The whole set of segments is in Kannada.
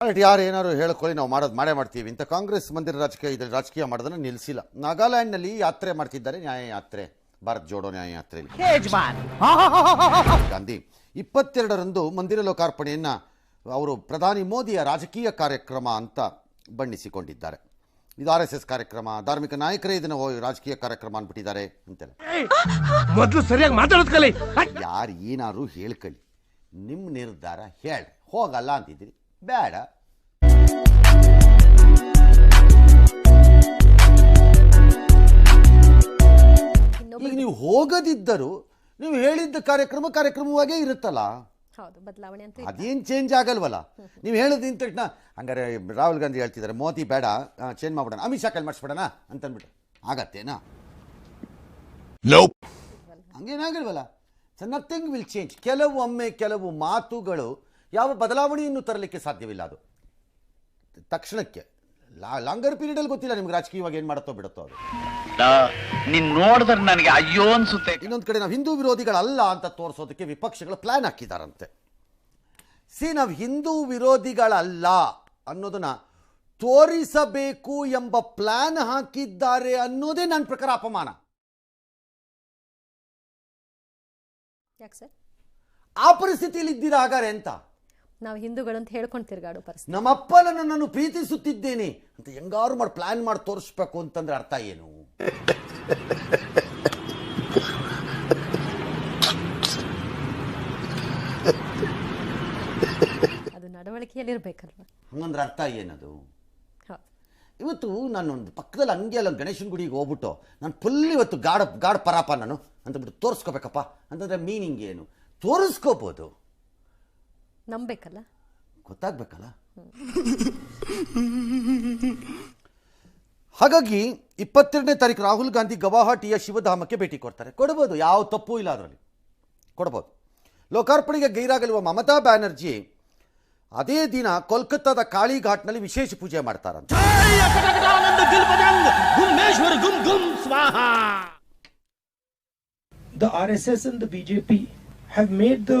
ರೈಟ್ ಯಾರು ಏನಾದ್ರು ಹೇಳ್ಕೊಳ್ಳಿ ನಾವು ಮಾಡೋದು ಮಾಡೇ ಮಾಡ್ತೀವಿ ಅಂತ ಕಾಂಗ್ರೆಸ್ ಮಂದಿರ ರಾಜಕೀಯ ಇದರಲ್ಲಿ ರಾಜಕೀಯ ಮಾಡೋದನ್ನು ನಿಲ್ಲಿಸಿಲ್ಲ. ನಾಗಾಲ್ಯಾಂಡ್ನಲ್ಲಿ ಯಾತ್ರೆ ಮಾಡ್ತಿದ್ದಾರೆ ನ್ಯಾಯ ಯಾತ್ರೆ ಭಾರತ್ ಜೋಡೋ ನ್ಯಾಯ ಯಾತ್ರೆಯಲ್ಲಿ ಗಾಂಧಿ ಇಪ್ಪತ್ತೆರಡರಂದು ಮಂದಿರ ಲೋಕಾರ್ಪಣೆಯನ್ನ ಅವರು ಪ್ರಧಾನಿ ಮೋದಿಯ ರಾಜಕೀಯ ಕಾರ್ಯಕ್ರಮ ಅಂತ ಬಣ್ಣಿಸಿಕೊಂಡಿದ್ದಾರೆ. ಇದು ಆರ್ ಎಸ್ ಎಸ್ ಕಾರ್ಯಕ್ರಮ ಧಾರ್ಮಿಕ ನಾಯಕರೇ ಇದನ್ನು ಓ, ರಾಜಕೀಯ ಕಾರ್ಯಕ್ರಮ ಅಂದ್ಬಿಟ್ಟಿದ್ದಾರೆ ಅಂತೆಲ್ಲ. ಮೊದಲು ಸರಿಯಾಗಿ ಮಾತಾಡೋದು ಕಲಿ ಯಾರು ಏನಾದ್ರು ಹೇಳ್ಕಳಿ ನಿಮ್ಮ ನಿರ್ಧಾರ ಹೇಳಿ ಹೋಗಲ್ಲ ಅಂತಿದ್ರಿ ಬೇಡ. ಈಗ ನೀವು ಹೋಗದಿದ್ದರೂ ನೀವು ಹೇಳಿದ್ದ ಕಾರ್ಯಕ್ರಮ ಕಾರ್ಯಕ್ರಮವಾಗೇ ಇರುತ್ತಲ್ಲ. ಹೌದು ಬದಲಾವಣೆ ಅಂತ ಅದೇನು ಚೇಂಜ್ ಆಗಲ್ವಲ್ಲ? ನೀವು ಹೇಳಿದ ತಕ್ಷಣ ಹಂಗಾರೆ ರಾಹುಲ್ ಗಾಂಧಿ ಹೇಳ್ತಿದ್ದಾರೆ ಮೋದಿ ಬೇಡ ಚೇಂಜ್ ಮಾಡ್ಬಿಡೋಣ ಅಮಿತ್ ಶಾ ಕಲ್ ಮಾಡಿಸ್ಬಿಡೋಣ ಅಂತಂದ್ಬಿಟ್ಟು. ಆಗತ್ತೇನಾ? ಹಂಗೇನಾಗಲ್ವಲ್ಲ ಸೊ ನಥಿಂಗ್ ವಿಲ್ ಚೇಂಜ್ ಕೆಲವೊಮ್ಮೆ ಕೆಲವು ಮಾತುಗಳು ಯಾವ ಬದಲಾವಣೆಯನ್ನು ತರಲಿಕ್ಕೆ ಸಾಧ್ಯವಿಲ್ಲ ಅದು. ತಕ್ಷಣಕ್ಕೆ. ಲಾ ಲಾಂಗರ್ ಪೀರಿಯಡಲ್ಲಿ ಗೊತ್ತಿಲ್ಲ ನಿಮ್ಗೆ ರಾಜಕೀಯವಾಗಿ ಏನು ಮಾಡುತ್ತೋ ಬಿಡುತ್ತೋ ಅದು. ನೀನ್ ನೋಡಿದ್ರೆ ನನಗೆ ಅಯ್ಯೋ ಅನ್ಸುತ್ತೆ. ಇನ್ನೊಂದು ಕಡೆ ನಾವು ಹಿಂದೂ ವಿರೋಧಿಗಳಲ್ಲ ಅಂತ ತೋರಿಸೋದಕ್ಕೆ ವಿಪಕ್ಷಗಳು ಪ್ಲಾನ್ ಹಾಕಿದಾರಂತೆ. ಸಿ ನಾವು ಹಿಂದೂ ವಿರೋಧಿಗಳಲ್ಲ ಅನ್ನೋದನ್ನ ತೋರಿಸಬೇಕು ಎಂಬ ಪ್ಲಾನ್ ಹಾಕಿದ್ದಾರೆ ಅನ್ನೋದೇ ನನ್ನ ಪ್ರಕಾರ ಅಪಮಾನ. ಯಾಕೆ ಸರ್? ಆ ಪರಿಸ್ಥಿತಿಯಲ್ಲಿ ಇದ್ದೀರಾ ಹಾಗಾರೆ ಅಂತ. ನಾವು ಹಿಂದೂಗಳು ಅಂತ ಹೇಳ್ಕೊಂಡು ತಿರ್ಗಾಡೋ ಪರಿಸ್ಥಿತಿ. ನಮ್ಮಪ್ಪನನ್ನು ನಾನು ಪ್ರೀತಿಸುತ್ತಿದ್ದೇನೆ ಅಂತ ಹೆಂಗಾರು ಮಾಡಿ ಪ್ಲಾನ್ ಮಾಡಿ ತೋರಿಸ್ಬೇಕು ಅಂತಂದ್ರೆ ಅರ್ಥ ಏನು? ಅದು ನಡವಳಿಕೆಯಲ್ಲಿರ್ಬೇಕಲ್ವ? ಹಂಗಂದ್ರೆ ಅರ್ಥ ಏನದು? ಇವತ್ತು ನಾನು ಒಂದು ಪಕ್ಕದಲ್ಲಿ ಹಂಗೆ ಅಲ್ಲ ಗಣೇಶನ ಗುಡಿಗೆ ಹೋಗ್ಬಿಟ್ಟು ನಾನು ಫುಲ್ ಇವತ್ತು ಗಾಡ ಗಾಢ ಪರಾಪ ನಾನು ಅಂತಬಿಟ್ಟು ತೋರಿಸ್ಕೋಬೇಕಪ್ಪ ಅಂತಂದ್ರೆ ಮೀನಿಂಗ್ ಏನು? ತೋರಿಸ್ಕೋಬೋದು. ನಂಬೇಕಲ್ಲ? ಗೊತ್ತಾಗ್ಬೇಕಲ್ಲ? ಹಾಗಾಗಿ ಇಪ್ಪತ್ತೆರಡನೇ ತಾರೀಕು ರಾಹುಲ್ ಗಾಂಧಿ ಗವಾಹಟಿಯ ಶಿವಧಾಮಕ್ಕೆ ಭೇಟಿ ಕೊಡ್ತಾರೆ. ಕೊಡ್ಬೋದು ಯಾವ ತಪ್ಪು ಇಲ್ಲ ಅದರಲ್ಲಿ. ಕೊಡ್ಬೋದು. ಲೋಕಾರ್ಪಣೆಗೆ ಗೈರಾಗಲಿರುವ ಮಮತಾ ಬ್ಯಾನರ್ಜಿ ಅದೇ ದಿನ ಕೋಲ್ಕತ್ತಾದ ಕಾಳಿಘಾಟ್ನಲ್ಲಿ ವಿಶೇಷ ಪೂಜೆ ಮಾಡ್ತಾರಂತೆ. ಗುಮ್ಮೇಶ್ವರ ಗುಮ್ ಗುಂ ಸ್ವಾಹ the RSS and the BJP have made the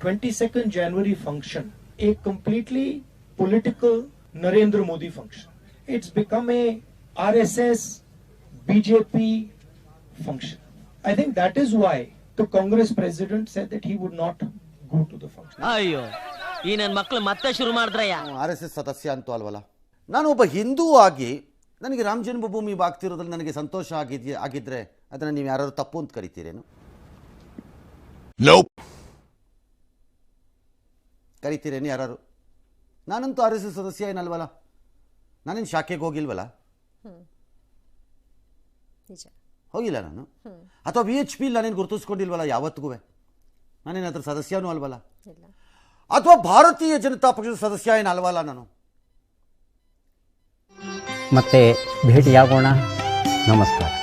22nd January function a completely political Narendra Modi function. It's become a RSS BJP function. I think that is why the Congress president said that he would not go to the function. ಅಯ್ಯೋ ಈ ನನ್ ಮಕ್ಳು ಮತ್ತೆ ಶುರು ಮಾಡಿದ್ರಯ್ಯ ಆರ್ ಎಸ್ ಎಸ್ ಸದಸ್ಯ ಅಂತೂ ಅಲ್ವಲ್ಲ ನಾನು ಒಬ್ಬ ಹಿಂದೂ ಆಗಿ ನನಗೆ ರಾಮ ಜನ್ಮಭೂಮಿ ಆಗ್ತಿರೋದ್ರಲ್ಲಿ ನನಗೆ ಸಂತೋಷ ಆಗಿದ್ಯೆ ಆಗಿದ್ರೆ ಅದನ್ನು ನೀವು ಯಾರಾದ್ರು ತಪ್ಪು ಅಂತ ಕರಿತೀರೇನು ಕರಿತೀರೇನು ಯಾರು ನಾನಂತೂ ಆರ್ ಎಸ್ ಎಸ್ ಸದಸ್ಯ ಏನಲ್ವಲ್ಲ ನಾನೇನು ಶಾಖೆಗೆ ಹೋಗಿಲ್ವಲ್ಲ ನಿಜ. ಹೋಗಿಲ್ಲ ನಾನು. ಅಥವಾ ವಿ ಎಚ್ ಪಿ ನಾನೇನು ಗುರುತಿಸ್ಕೊಂಡಿಲ್ವಲ್ಲ ಯಾವತ್ತಿಗೂ? ನಾನೇನು ಅದ್ರ ಸದಸ್ಯನೂ ಅಲ್ವಲ್ಲ ಇಲ್ಲ. ಅಥವಾ ಭಾರತೀಯ ಜನತಾ ಪಕ್ಷದ ಸದಸ್ಯ ಏನು ಅಲ್ವಲ್ಲ ನಾನು? ಮತ್ತೆ ಭೇಟಿಯಾಗೋಣ. ನಮಸ್ಕಾರ.